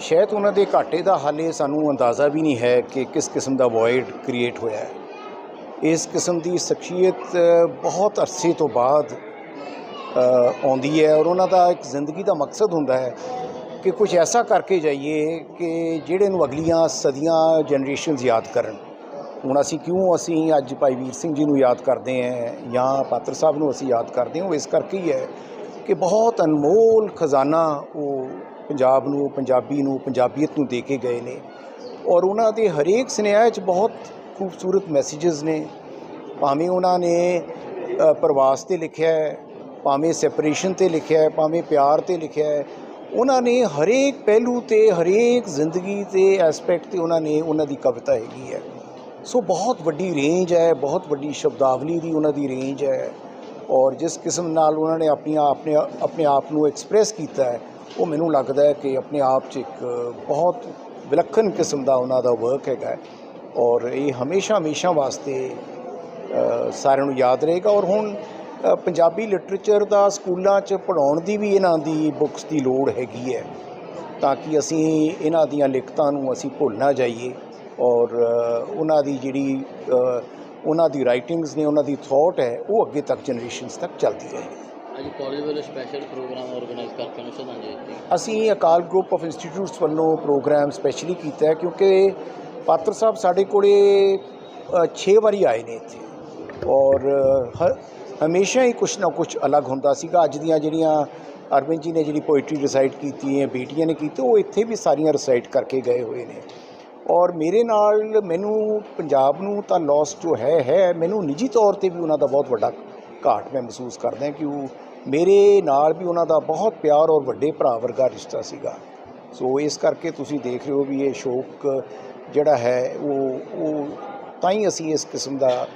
ਸ਼ਾਇਦ ਉਹਨਾਂ ਦੇ ਘਾਟੇ ਦਾ ਹਾਲੇ ਸਾਨੂੰ ਅੰਦਾਜ਼ਾ ਵੀ ਨਹੀਂ ਹੈ ਕਿ ਕਿਸ ਕਿਸਮ ਦਾ ਵੋਇਡ ਕ੍ਰੀਏਟ ਹੋਇਆ ਹੈ। ਇਸ ਕਿਸਮ ਦੀ ਸ਼ਖਸੀਅਤ ਬਹੁਤ ਅਰਸੇ ਤੋਂ ਬਾਅਦ ਆਉਂਦੀ ਹੈ ਔਰ ਉਹਨਾਂ ਦਾ ਇੱਕ ਜ਼ਿੰਦਗੀ ਦਾ ਮਕਸਦ ਹੁੰਦਾ ਹੈ ਕਿ ਕੁਝ ਐਸਾ ਕਰਕੇ ਜਾਈਏ ਕਿ ਜਿਹੜੇ ਨੂੰ ਅਗਲੀਆਂ ਸਦੀਆਂ ਜਨਰੇਸ਼ਨਸ ਯਾਦ ਕਰਨ। ਹੁਣ ਅਸੀਂ ਕਿਉਂ ਅਸੀਂ ਅੱਜ ਭਾਈ ਵੀਰ ਸਿੰਘ ਜੀ ਨੂੰ ਯਾਦ ਕਰਦੇ ਹਾਂ ਜਾਂ ਪਾਤਰ ਸਾਹਿਬ ਨੂੰ ਅਸੀਂ ਯਾਦ ਕਰਦੇ ਹਾਂ, ਉਹ ਇਸ ਕਰਕੇ ਹੀ ਹੈ ਕਿ ਬਹੁਤ ਅਨਮੋਲ ਖਜ਼ਾਨਾ ਉਹ ਪੰਜਾਬ ਨੂੰ, ਪੰਜਾਬੀ ਨੂੰ, ਪੰਜਾਬੀਅਤ ਨੂੰ ਦੇ ਕੇ ਗਏ ਨੇ ਔਰ ਉਹਨਾਂ ਦੇ ਹਰੇਕ ਸੁਨੇਹਾ 'ਚ ਬਹੁਤ ਖੂਬਸੂਰਤ ਮੈਸੇजेस ਨੇ। ਭਾਵੇਂ ਉਹਨਾਂ ਨੇ ਪ੍ਰਵਾਸ ਤੇ ਲਿਖਿਆ ਹੈ, ਭਾਵੇਂ ਸੈਪਰੇਸ਼ਨ ਤੇ ਲਿਖਿਆ ਹੈ, ਭਾਵੇਂ ਪਿਆਰ ਤੇ ਲਿਖਿਆ ਹੈ, ਉਹਨਾਂ ਨੇ ਹਰੇਕ ਪਹਿਲੂ ਤੇ, ਹਰੇਕ ਜ਼ਿੰਦਗੀ ਤੇ ਐਸਪੈਕਟ ਤੇ ਉਹਨਾਂ ਨੇ ਉਹਨਾਂ ਦੀ ਕਵਿਤਾ ਹੈਗੀ ਹੈ। ਸੋ ਬਹੁਤ ਵੱਡੀ ਰੇਂਜ ਹੈ, ਬਹੁਤ ਵੱਡੀ ਸ਼ਬਦਾਵਲੀ ਦੀ ਉਹਨਾਂ ਦੀ ਰੇਂਜ ਹੈ ਔਰ ਜਿਸ ਕਿਸਮ ਨਾਲ ਉਹਨਾਂ ਨੇ ਆਪਣੀਆਂ, ਆਪਣੇ ਆਪਣੇ ਆਪ ਨੂੰ ਐਕਸਪ੍ਰੈਸ ਕੀਤਾ ਹੈ ਉਹ ਮੈਨੂੰ ਲੱਗਦਾ ਹੈ ਕਿ ਆਪਣੇ ਆਪ 'ਚ ਇੱਕ ਬਹੁਤ ਵਿਲੱਖਣ ਕਿਸਮ ਦਾ ਉਹਨਾਂ ਦਾ ਵਰਕ ਹੈਗਾ ਔਰ ਇਹ ਹਮੇਸ਼ਾ ਹਮੇਸ਼ਾ ਵਾਸਤੇ ਸਾਰਿਆਂ ਨੂੰ ਯਾਦ ਰਹੇਗਾ ਔਰ ਹੁਣ ਪੰਜਾਬੀ ਲਿਟਰੇਚਰ ਦਾ ਸਕੂਲਾਂ 'ਚ ਪੜਾਉਣ ਦੀ ਵੀ ਇਹਨਾਂ ਦੀ ਬੁੱਕਸ ਦੀ ਲੋੜ ਹੈਗੀ ਹੈ ਤਾਂ ਕਿ ਅਸੀਂ ਇਹਨਾਂ ਦੀਆਂ ਲਿਖਤਾਂ ਨੂੰ ਅਸੀਂ ਭੁੱਲ ਨਾ ਜਾਈਏ ਔਰ ਉਹਨਾਂ ਦੀ ਜਿਹੜੀ ਉਹਨਾਂ ਦੀ ਰਾਈਟਿੰਗਸ ਨੇ, ਉਹਨਾਂ ਦੀ ਥਾਟ ਹੈ ਉਹ ਅੱਗੇ ਤੱਕ ਜਨਰੇਸ਼ਨਸ ਤੱਕ ਚੱਲਦੀ ਰਹੇ। ਅੱਜ ਕਾਲਜ ਵੱਲੋਂ ਸਪੈਸ਼ਲ ਪ੍ਰੋਗਰਾਮ ਆਰਗੇਨਾਈਜ਼ ਕਰਕੇ ਉਹਨੂੰ ਸ਼ਰਧਾਂਜਲੀ ਦਿੱਤੀ ਅਸੀਂ ਅਕਾਲ ਗਰੁੱਪ ਆਫ ਇੰਸਟੀਚਿਊਟਸ ਵੱਲੋਂ ਪ੍ਰੋਗਰਾਮ ਸਪੈਸ਼ਲੀ ਕੀਤਾ ਹੈ ਕਿਉਂਕਿ ਪਾਤਰ ਸਾਹਿਬ ਸਾਡੇ ਕੋਲੇ 6 ਵਾਰੀ ਆਏ ਨੇ ਇੱਥੇ। ਔਰ ਹ- ਹਮੇਸ਼ਾ ਹੀ ਕੁਛ ਨਾ ਕੁਛ ਅਲੱਗ ਹੁੰਦਾ ਸੀਗਾ। ਅੱਜ ਦੀਆਂ ਜਿਹੜੀਆਂ ਅਰਵਿੰਦ ਜੀ ਨੇ ਜਿਹੜੀ ਪੋਇਟਰੀ ਰਿਸਾਈਟ ਕੀਤੀ ਹੈ, ਬੇਟੀਆਂ ਨੇ ਕੀਤੀ, ਉਹ ਇੱਥੇ ਵੀ ਸਾਰੀਆਂ ਰਿਸਾਈਟ ਕਰਕੇ ਗਏ ਹੋਏ ਨੇ। ਔਰ ਮੇਰੇ ਨਾਲ ਮੈਨੂੰ ਪੰਜਾਬ ਨੂੰ ਤਾਂ ਲਾਸ ਜੋ ਹੈ ਹੈ, ਮੈਨੂੰ ਨਿੱਜੀ ਤੌਰ ਤੇ ਵੀ ਉਹਨਾਂ ਦਾ ਬਹੁਤ ਵੱਡਾ ਘਾਟ ਮੈਂ ਮਹਿਸੂਸ ਕਰਦਾ ਕਿ ਉਹ ਮੇਰੇ ਨਾਲ ਵੀ ਉਹਨਾਂ ਦਾ ਬਹੁਤ ਪਿਆਰ ਔਰ ਵੱਡੇ ਭਰਾ ਵਰਗਾ ਰਿਸ਼ਤਾ ਸੀਗਾ। ਸੋ ਇਸ ਕਰਕੇ ਤੁਸੀਂ ਦੇਖ ਰਹੇ ਹੋ ਵੀ ਇਹ ਸ਼ੌਕ ਜਿਹੜਾ ਹੈ, ਉਹ ਉਹ ਤਾਂ ਹੀ ਅਸੀਂ ਇਸ ਕਿਸਮ ਦਾ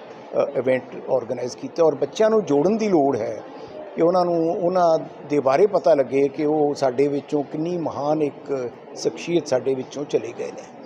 ਇਵੈਂਟ ਆਰਗੇਨਾਈਜ਼ ਕੀਤਾ ਔਰ ਬੱਚਿਆਂ ਨੂੰ ਜੋੜਨ ਦੀ ਲੋੜ ਹੈ ਕਿ ਉਹਨਾਂ ਨੂੰ, ਉਹਨਾਂ ਦੇ ਬਾਰੇ ਪਤਾ ਲੱਗੇ ਕਿ ਉਹ ਸਾਡੇ ਵਿੱਚੋਂ ਕਿੰਨੀ ਮਹਾਨ ਇੱਕ ਸ਼ਖਸੀਅਤ ਸਾਡੇ ਵਿੱਚੋਂ ਚਲੇ ਗਏ ਨੇ।